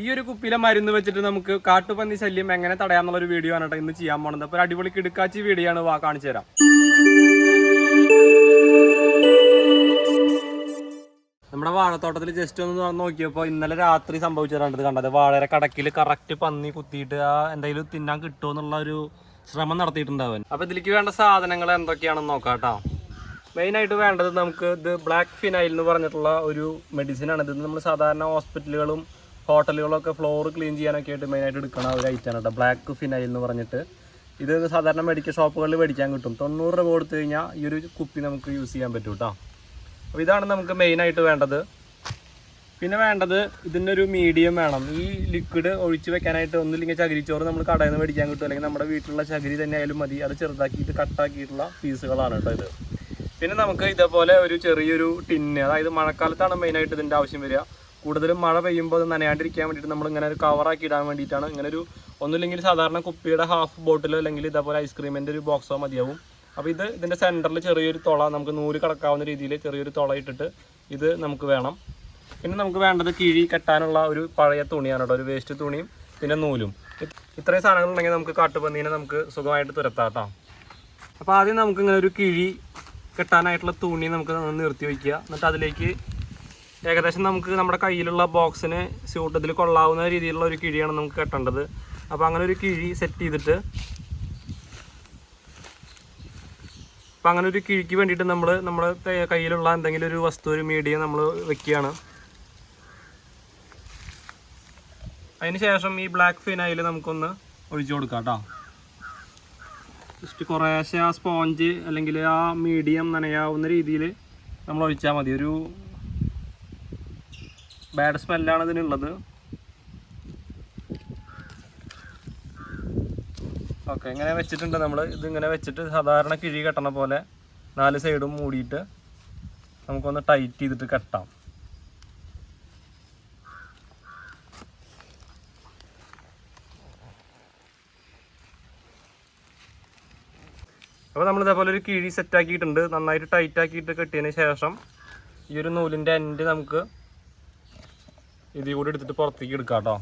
ഈ ഒരു കുപ്പിയിലെ മരുന്ന് വെച്ചിട്ട് നമുക്ക് കാട്ടുപന്നി ശല്യം എങ്ങനെ തടയാന്നുള്ള ഒരു വീഡിയോ ആണ് കേട്ടോ ഇന്ന് ചെയ്യാൻ പോണത്. അപ്പൊ ഒരു അടിപൊളി കിടുക്കാച്ചി വീഡിയോ ആണ് വാ കാണിച്ചു തരാം. നമ്മുടെ വാഴത്തോട്ടത്തിൽ ജസ്റ്റ് ഒന്ന് നോക്കിയപ്പോ നോക്കിയപ്പോൾ ഇന്നലെ രാത്രി സംഭവിച്ചതാണ് ഇത് കണ്ടത്. വാഴയുടെ കടക്കിൽ കറക്റ്റ് പന്നി കുത്തിയിട്ട് ആ എന്തെങ്കിലും തിന്നാൻ കിട്ടുമോ എന്നുള്ള ഒരു ശ്രമം നടത്തിയിട്ടുണ്ടാവൻ അപ്പൊ ഇതിലേക്ക് വേണ്ട സാധനങ്ങൾ എന്തൊക്കെയാണെന്ന് നോക്കാം കേട്ടോ. മെയിൻ ആയിട്ട് വേണ്ടത് നമുക്ക് ഇത് ബ്ലാക്ക് ഫിനൈൽ എന്ന് പറഞ്ഞിട്ടുള്ള ഒരു മെഡിസിൻ ആണ്. ഇത് നമ്മൾ സാധാരണ ഹോസ്പിറ്റലുകളും ഹോട്ടലുകളൊക്കെ ഫ്ലോർ ക്ലീൻ ചെയ്യാനൊക്കെ ആയിട്ട് മെയിനായിട്ട് എടുക്കണ ഒരു ഐറ്റം ആണ് കേട്ടോ ബ്ലാക്ക് ഫിനൈൽ എന്ന് പറഞ്ഞിട്ട്. ഇത് സാധാരണ മെഡിക്കൽ ഷോപ്പുകളിൽ മേടിക്കാൻ കിട്ടും. തൊണ്ണൂറ് രൂപ കൊടുത്തു കഴിഞ്ഞാൽ ഈ ഒരു കുപ്പി നമുക്ക് യൂസ് ചെയ്യാൻ പറ്റും കേട്ടോ അപ്പോൾ ഇതാണ് നമുക്ക് മെയിനായിട്ട് വേണ്ടത്. പിന്നെ വേണ്ടത് ഇതിന്റെ ഒരു മീഡിയം വേണം. ഈ ലിക്വിഡ് ഒഴിച്ച് വെക്കാനായിട്ട് ഒന്നില്ലെങ്കിൽ ചകിരിച്ചോറ് നമ്മൾ കടയിൽ നിന്ന് മേടിക്കാൻ കിട്ടും. അല്ലെങ്കിൽ നമ്മുടെ വീട്ടിലുള്ള ചകിരി തന്നെ ആയാലും മതി. അത് ചെറുതാക്കിയിട്ട് കട്ടാക്കിയിട്ടുള്ള പീസുകളാണ് കേട്ടോ ഇത്. പിന്നെ നമുക്ക് ഇതേപോലെ ഒരു ചെറിയൊരു ടിന്ന് അതായത് മഴക്കാലത്താണ് മെയിനായിട്ട് ഇതിന്റെ ആവശ്യം വരിക. കൂടുതലും മഴ പെയ്യുമ്പോൾ അത് നനയാണ്ടിരിക്കാൻ വേണ്ടിയിട്ട് നമ്മൾ ഇങ്ങനെ ഒരു കവറാക്കി ഇടാൻ വേണ്ടിയിട്ടാണ്. ഇങ്ങനെ ഒരു ഒന്നുമില്ലെങ്കിൽ സാധാരണ കുപ്പിയുടെ ഹാഫ് ബോട്ടിലോ അല്ലെങ്കിൽ ഇതേപോലെ ഐസ്ക്രീമിന്റെ ഒരു ബോക്സോ മതിയാവും. അപ്പോൾ ഇത് ഇതിന്റെ സെന്ററിൽ ചെറിയൊരു തുള നമുക്ക് നൂൽ കടക്കാവുന്ന രീതിയിൽ ചെറിയൊരു തുള ഇട്ടിട്ട് ഇത് നമുക്ക് വേണം. പിന്നെ നമുക്ക് വേണ്ടത് കിഴി കെട്ടാനുള്ള ഒരു പഴയ തുണിയാണ് കേട്ടോ ഒരു വേസ്റ്റ് തുണിയും പിന്നെ നൂലും. ഇത് ഇത്രയും സാധനങ്ങൾ ഉണ്ടെങ്കിൽ നമുക്ക് കാട്ടുപന്നീനെ നമുക്ക് സുഖമായിട്ട് തുരത്താം കേട്ടോ. അപ്പോൾ ആദ്യം നമുക്ക് ഇങ്ങനെ ഒരു കിഴി കെട്ടാനായിട്ടുള്ള തുണി നമുക്ക് നിർത്തി വയ്ക്കുക. എന്നിട്ട് അതിലേക്ക് ഏകദേശം നമുക്ക് നമ്മുടെ കയ്യിലുള്ള ബോക്സിന് സ്യൂട്ടത്തിൽ കൊള്ളാവുന്ന രീതിയിലുള്ള ഒരു കിഴിയാണ് നമുക്ക് കെട്ടേണ്ടത്. അപ്പോൾ അങ്ങനെ ഒരു കിഴി സെറ്റ് ചെയ്തിട്ട് അപ്പം അങ്ങനെ ഒരു കിഴിക്ക് വേണ്ടിയിട്ട് നമ്മൾ നമ്മുടെ കയ്യിലുള്ള എന്തെങ്കിലും ഒരു വസ്തു ഒരു മീഡിയം നമ്മൾ വെക്കുകയാണ്. ശേഷം ഈ ബ്ലാക്ക് ഫിനായിൽ നമുക്കൊന്ന് ഒഴിച്ചു കൊടുക്കാം കേട്ടോ. ജസ്റ്റ് കുറേശ്ശെ ആ സ്പോഞ്ച് അല്ലെങ്കിൽ ആ മീഡിയം നനയാവുന്ന രീതിയിൽ നമ്മൾ ഒഴിച്ചാൽ മതി. ഒരു ബാഡ് സ്മെല്ലാണ് ഇതിനുള്ളത്. ഓക്കെ ഇങ്ങനെ വെച്ചിട്ടുണ്ട് നമ്മൾ ഇതിങ്ങനെ വെച്ചിട്ട് സാധാരണ കിഴി കെട്ടണ പോലെ നാല് സൈഡും മൂടിയിട്ട് നമുക്കൊന്ന് ടൈറ്റ് ചെയ്തിട്ട് കെട്ടാം. അപ്പോൾ നമ്മൾ ഇതേപോലെ ഒരു കിഴി സെറ്റാക്കിയിട്ടുണ്ട് നന്നായിട്ട് ടൈറ്റ് ആക്കിയിട്ട് കെട്ടിയതിന് ശേഷം ഈ ഒരു നൂലിന്റെ എൻഡ് നമുക്ക് ഇതിൽ കൂടി എടുത്തിട്ട് പുറത്തേക്ക് എടുക്കാം കേട്ടോ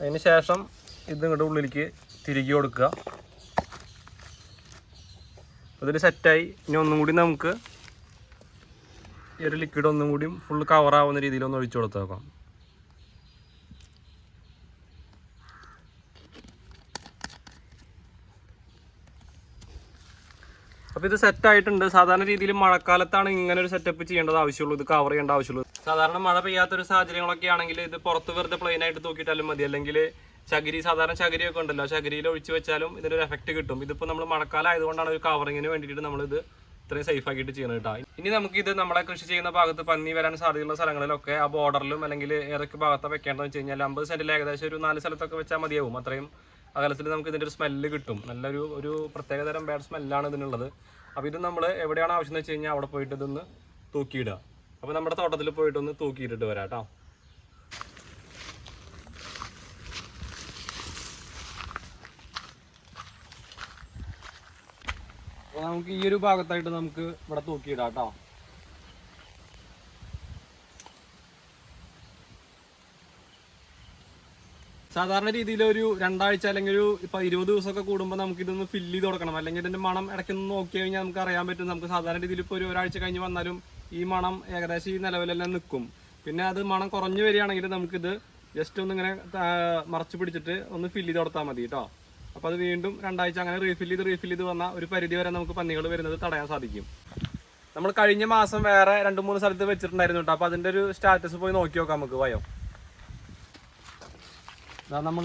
അതിന് ശേഷം ഇത് ഇങ്ങോട്ട് ഉള്ളിലേക്ക് തിരികെ കൊടുക്കുക. അതിൽ സെറ്റായി ഇനി ഒന്നും കൂടി നമുക്ക് ഈ ഒരു ലിക്വിഡ് ഒന്നും കൂടി ഫുൾ കവറാവുന്ന രീതിയിൽ ഒന്ന് ഒഴിച്ചു കൊടുത്ത് അപ്പോൾ ഇത് സെറ്റ് ആയിട്ടുണ്ട്. സാധാരണ രീതിയിൽ മഴക്കാലത്താണ് ഇങ്ങനെ ഒരു സെറ്റപ്പ് ചെയ്യേണ്ടത് ആവശ്യമുള്ളൂ. ഇത് കവർ ചെയ്യേണ്ട ആവശ്യമുള്ളൂ. സാധാരണ മഴ പെയ്യാത്തൊരു സാഹചര്യങ്ങളൊക്കെ ആണെങ്കിൽ ഇത് പുറത്ത് വെറുതെ പ്ലെയിൻ ആയിട്ട് തൂക്കിയിട്ടാലും മതി. അല്ലെങ്കിൽ ചകിരി സാധാരണ ചകിരിയൊക്കെ ഉണ്ടല്ലോ. ചകിരിയിൽ ഒഴിച്ച് വെച്ചാലും ഇതിനൊരു എഫക്റ്റ് കിട്ടും. ഇതിപ്പോ നമ്മൾ മഴക്കാലം ആയതുകൊണ്ടാണ് ഒരു കവറിങ്ങിന് വേണ്ടിയിട്ട് നമ്മളിത് ഇത്രയും സേഫ് ആക്കിയിട്ട് ചെയ്യുന്നത് കേട്ടോ. ഇനി നമുക്ക് ഇത് നമ്മളെ കൃഷി ചെയ്യുന്ന ഭാഗത്ത് പന്നി വരാൻ സാധ്യതയുള്ള സ്ഥലങ്ങളിലൊക്കെ ആ ബോർഡറിലും അല്ലെങ്കിൽ ഏതൊക്കെ ഭാഗത്താണ് വെക്കേണ്ടതെന്ന് വെച്ച് കഴിഞ്ഞാൽ അമ്പത് സെന്റിൽ ഏകദേശം ഒരു നാല് സ്ഥലത്തൊക്കെ വെച്ചാൽ മതിയാവും. അത്രയും അകലത്തിൽ നമുക്ക് ഇതിന്റെ ഒരു സ്മെല്ല് കിട്ടും. നല്ലൊരു ഒരു പ്രത്യേകതരം ബാഡ് സ്മെല്ലാണ് ഇതിനുള്ളത്. അപ്പോൾ ഇത് നമ്മൾ എവിടെയാണ് ആവശ്യം എന്ന് വെച്ച് കഴിഞ്ഞാൽ അവിടെ പോയിട്ട് ഇതൊന്ന് തൂക്കിയിടുക. അപ്പോൾ നമ്മുടെ തോട്ടത്തിൽ പോയിട്ടൊന്ന് തൂക്കിയിട്ടിട്ട് വരാം കേട്ടോ. നമുക്ക് ഈ ഒരു ഭാഗത്തായിട്ട് നമുക്ക് ഇവിടെ തൂക്കിയിടാം കേട്ടോ. സാധാരണ രീതിയിൽ ഒരു രണ്ടാഴ്ച അല്ലെങ്കിൽ ഒരു ഇപ്പൊ ഇരുപത് ദിവസമൊക്കെ കൂടുമ്പോൾ നമുക്ക് ഇതൊന്ന് ഫില്ല് ചെയ്ത് കൊടുക്കണം. അല്ലെങ്കിൽ ഇതിന്റെ മണം ഇടയ്ക്കൊന്ന് നോക്കി കഴിഞ്ഞാൽ നമുക്ക് അറിയാൻ പറ്റും. നമുക്ക് സാധാരണ രീതിയിൽ ഇപ്പൊ ഒരു ഒരാഴ്ച കഴിഞ്ഞ് വന്നാലും ഈ മണം ഏകദേശം ഈ നിലവിലെല്ലാം നിൽക്കും. പിന്നെ അത് മണം കുറഞ്ഞു വരികയാണെങ്കിൽ നമുക്കിത് ജസ്റ്റ് ഒന്ന് ഇങ്ങനെ മറച്ചു പിടിച്ചിട്ട് ഒന്ന് ഫില്ല് ചെയ്ത് കൊടുത്താൽ മതി കേട്ടോ അപ്പോൾ അത് വീണ്ടും രണ്ടാഴ്ച അങ്ങനെ റീഫിൽ ചെയ്ത് റീഫിൽ ചെയ്ത് വന്ന ഒരു പരിധി വരെ നമുക്ക് പന്നികൾ വരുന്നത് തടയാൻ സാധിക്കും. നമ്മൾ കഴിഞ്ഞ മാസം വേറെ രണ്ട് മൂന്ന് സ്ഥലത്ത് വെച്ചിട്ടുണ്ടായിരുന്നു കേട്ടോ അപ്പോൾ അതിന്റെ ഒരു സ്റ്റാറ്റസ് പോയി നോക്കി നോക്കാം നമുക്ക് വയോ. നമ്മൾ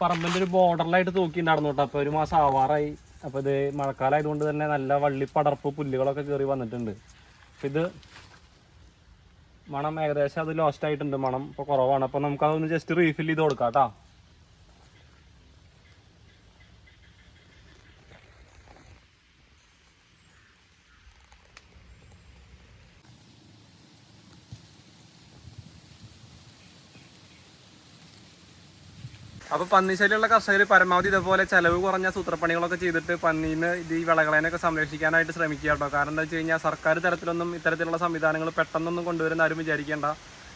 പറമ്പിന്റെ ഒരു ബോർഡറിലായിട്ട് തൂക്കിണ്ടായിരുന്നു കേട്ടോ. അപ്പൊ ഒരു മാസം ആവാറായി. അപ്പൊ ഇത് മഴക്കാലമായതുകൊണ്ട് തന്നെ നല്ല വള്ളി പടർപ്പ് പുല്ലുകളൊക്കെ കയറി വന്നിട്ടുണ്ട്. അപ്പൊ ഇത് മണം ഏകദേശം അത് ലോസ്റ്റ് ആയിട്ടുണ്ട് മണം. ഇപ്പൊ കുറവാണ്. അപ്പൊ നമുക്ക് അതൊന്ന് ജസ്റ്റ് റീഫിൽ ചെയ്ത് കൊടുക്കാം കേട്ടോ. അപ്പൊ പന്നിശല്യമുള്ള കർഷകർ പരമാവധി ഇതേപോലെ ചെലവ് കുറഞ്ഞ സൂത്രപ്പണികളൊക്കെ ചെയ്തിട്ട് പന്നീന്ന് ഈ വിളകളെയൊക്കെ സംരക്ഷിക്കാനായിട്ട് ശ്രമിക്കുക കേട്ടോ. കാരണം എന്താ വെച്ച് കഴിഞ്ഞാൽ സർക്കാർ തലത്തിലൊന്നും ഇത്തരത്തിലുള്ള സംവിധാനങ്ങൾ പെട്ടെന്നൊന്നും കൊണ്ടുവരുന്ന ആരും വിചാരിക്കേണ്ട.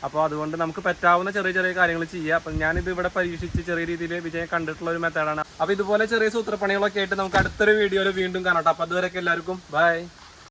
അപ്പോൾ അതുകൊണ്ട് നമുക്ക് പറ്റാവുന്ന ചെറിയ ചെറിയ കാര്യങ്ങൾ ചെയ്യുക അപ്പം ഞാനിത് ഇവിടെ പരീക്ഷിച്ച് ചെറിയ രീതിയിൽ വിജയം കണ്ടിട്ടുള്ള ഒരു മെത്തേഡാണ് അപ്പോൾ ഇതുപോലെ ചെറിയ സൂത്രപ്പണികളൊക്കെ ആയിട്ട് നമുക്ക് അടുത്തൊരു വീഡിയോയിൽ വീണ്ടും കാണാം അപ്പോൾ അതുവരെയൊക്കെ എല്ലാവർക്കും. ബൈ